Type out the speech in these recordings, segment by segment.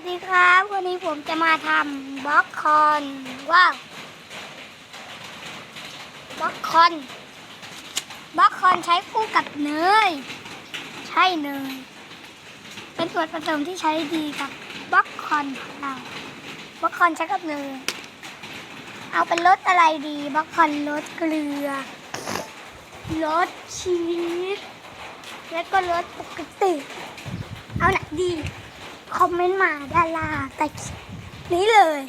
สดีครับ วันนี้ผมจะมาทำบล็อกคอนว้าวบล็อกคอนบล็อกคอนใช้คู่กับเนยใช่เนยเป็นส่วนผสมที่ใช้ดีกับบล็อกคอนของเราบล็อกคอนใช้กับเนยเอาเป็นรสอะไรดีบล็อกคอนรสเกลือรสชีสแล้วก็รสปกติ เอาไหนดี คอมเมนต์มาด้านล่างใต้คลิปนี้เลย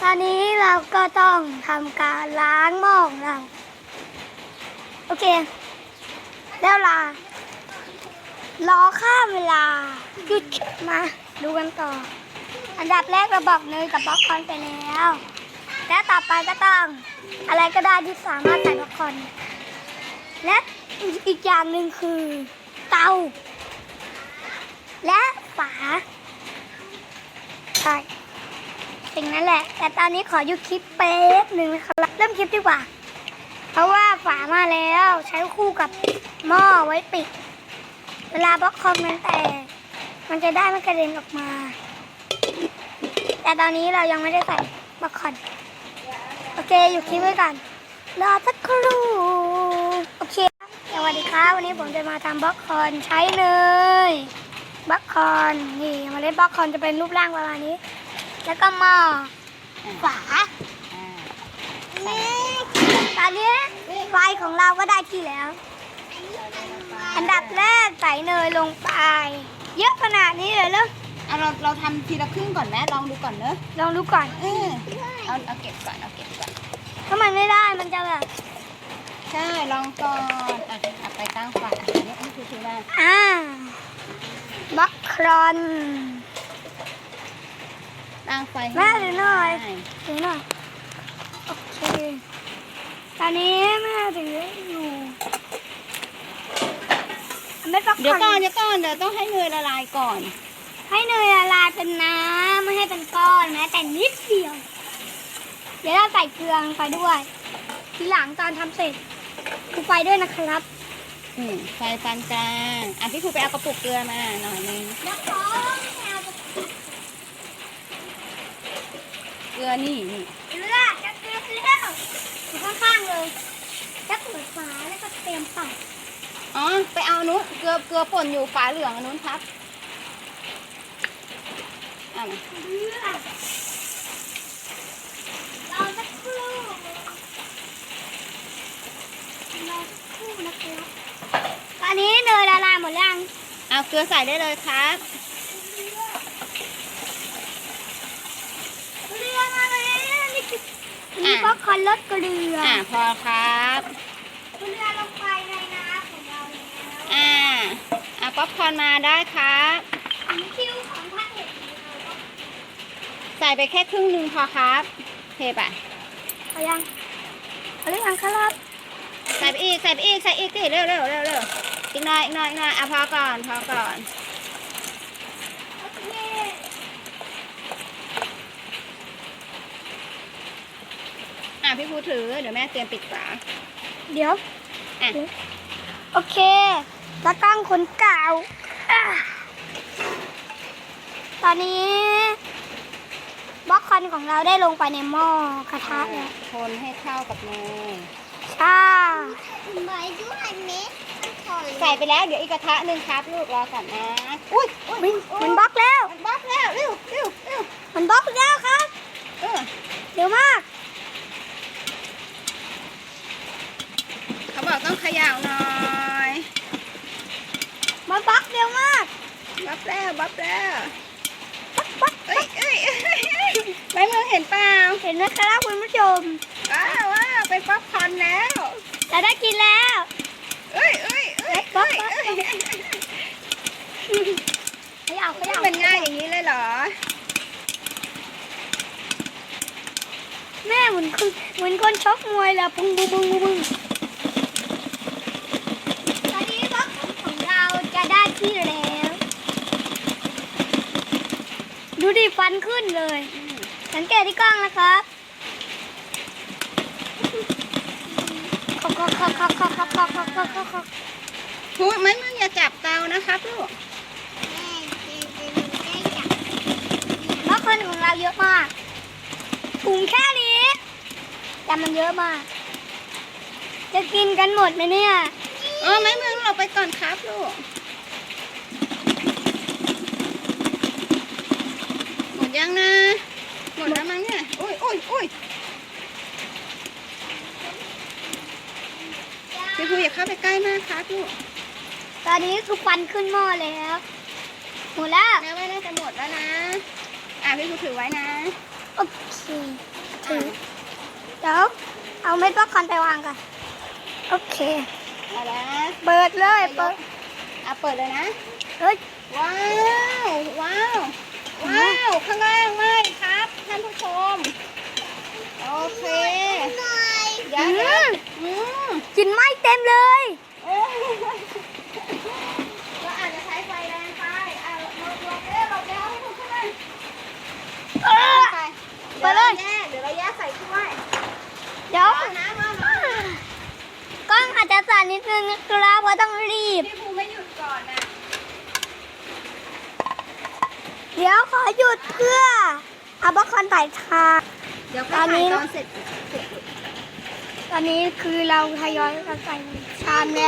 ตอนนี้เราก็ต้องทำการล้างหม้อของเรา โอเค แล้วลารอข้ามเวลาหยุดมาดูกันต่อ อันดับแรกเราบอกเนยกับบ็อกคอนไปแล้ว และต่อไปก็ต้องอะไรก็ได้ที่สามารถใส่บล็อกคอน และอีกอย่างหนึ่งคือเตาและ ฝาใช่สิ่งนั้นแหละ แต่ตอนนี้ขอหยุดคลิปเป๊บหนึ่งนะครับเริ่มคลิปดีกว่า เพราะว่าฝามาแล้วใช้คู่กับหม้อไว้ปิด เวลาบล็อกคอมมันแตกมันจะได้ไม่กระเด็นออกมา แต่ตอนนี้เรายังไม่ได้ใส่บล็อกคอนโอเคอยู่คลิปไว้ก่อนรอสักครู่โอเคสวัสดีครับวันนี้ผมจะมาทำบล็อกคอนใช้เนย บล็อกคอนนี่เมาเล็ดบล็อกคอนจะเป็นรูปร่างประมาณนี้ แล้วก็หม้อฝาตอนนี้ไฟของเราก็ได้ที่แล้ว อันดับแรกใส่เนยลงไป เยอะขนาดนี้เลยเหรอเอาเราเราทำทีละครึ่งก่อนไหมลองดูก่อนเนอะลองดูก่อนเออเอาเอาเก็บก่อนเอาเก็บก่อนถ้ามันไม่ได้มันจะแบบใช่ลองก่อนอะเอาไปตั้งไฟอะอันนี้นี่คือทีแรกอ่า บล็อกครอนตั้งไฟให้แม่ดูหน่อยได้ถือหน่อย โอเค ตอนนี้แม่ถืออยู่เม็ดบล็อกคเดี๋ยวอนก่อนเดี๋ยวก่อนเดี๋ยวต้องให้เนยละลายก่อน ให้เนยละลายเป็นน้ำไม่ให้เป็นก้อนแม้แต่นิดเดียว เดี๋ยวเราใส่เกลือลงไปด้วย ทีหลังตอนทำเสร็จครูไปด้วยนะครับ อืมไฟปานกลางอะพี่ครูไปเอากระปุกเกลือมาหน่อยนึงแล้วก็เกลือนี่นี่เกลือจะเกลือแล้วอยู่ข้างๆเลยจะเปิดฝาแล้วก็เตรียมใส่อ๋อไปเอานู้นเกลือเกลือป่นอยู่ฝาเหลืองอันนู้นครับอะมาเกลือรอสักครู่รอสักครู่นะครับตอนนี้เนยละลายหมดยัง เอาเกลือใส่ได้เลยครับเกลือมาแล้วนี่คือนี่ก็คอนรสเกลืออะพอครับเกลือลงไปในน้ำของเราแล้วอ่าเอาป๊อปคอร์นมาได้ครับอันนี้คิวของพระเอกของเราใส่ไปแค่ครึ่งหนึ่งพอครับเทไปเอายังเอาหรือยังครับ ใส่ไปอีก ใส่ไปอีก ใส่อีกดิเร็วเร็วเร็วเร็ว อีกหน่อยอีกหน่อยอีกหน่อยอะพอก่อนพอก่อนโอเคอะพี่ภูถือเดี๋ยวแม่เตรียมปิดฝาเดี๋ยว อะโอเคตะกั้งคนเก่าอะตอนนี้บล็อกคอนของเราได้ลงไปในหม้อกระทะแล้วคนให้เข้ากับเนยใช่ใบด้วยเม็ดถอย ใส่ไปแล้วเดี๋ยวอีกกระทะหนึ่งครับลูกรอก่อนนะอุ้ยอุ๊ยมันมันบล็อกแล้ว มันบล็อกแล้วเร็วเร็วเร็วมันบล็อกแล้วครับ เออเร็วมาก เขาบอกต้องเขย่าหน่อยมันบล็อกเร็วมากบล็อกแล้วบล็อกแล้วบล็อกบล็อกเอ้ยเอ้ยเอ้ยเอ้ยไม่มือเห็นเปล่าเห็นไหมครับคุณผู้ชมว้าวว้าวเป็นป๊อปคอร์นแล้วจะได้กินแล้ว เอ้ยเอ้ยเอ้ย ป๊อ เอ้ ป ย ป๊อป เอ้ย เขย่าเขย่า มันง่ายอย่างนี้เลยเหรอ แมือนคนเหมือนคนชกมวยเลยปุ้งปุ้งปุ้งปุ้งปุ้งตอนนี้บล็อกของเราจะได้ที่แล้ว ดูดิฟันขึ้นเลย สังเกตที่กล้องนะครับขอกขอกขอกขอกขอกขอกขอขอขอขอขอหูยมันมึงอย่าจับเตานะครับลูกแม่เจเจหนูได้จับมากถุงแค่นี้ แต่มันเยอะมาก จะกินกันหมดไหมเนี่ยเออไม่มึงเราไปก่อนครับลูกหมดยังนะ หมดแล้วมั้งเนี่ยอุ้ยอุ้ยอุ้ยพี่ภูอย่าเข้าไปใกล้มากครับลูกตอนนี้ทุกวันขึ้นหม้อแล้วหมดแล้วแม่ว่าน่าจะหมดแล้วนะ อะพี่ภูถือไว้นะ โอเคถือเดี๋ยวเอาเม็ดป๊อปคอร์นไปวางก่อน โอเคเอาละเปิดเลยเปิดอะเปิดเลยนะ เฮ้ย ว้าว ว้าว ว้าว ข้างล่างไม่ครับท่านผู้ชม โอเคหน่อยเดี๋ยวเดี๋ยวอืมกลินไหม้เต็มเลย เอ้ยเราอาจจะใช้ไฟแรงไปอะหลบหลบเร็วหลบเร็วให้ถูกขึ้นเลย ดี๋ยวเอาน้ำมาหน่อยกล้องอาจจะสั่นนิดนึงนะครับเพราะต้องรีบ พี่ภูไม่หยุดก่อนนะเดี๋ยวขอหยุดเพื่อเอาป๊อปคอร์นใส่ชาเดี๋ยวตอนนี้ตอนเสร็จเสร็จตอนนี้คือเราทยอยกันใส่ชามแล้ว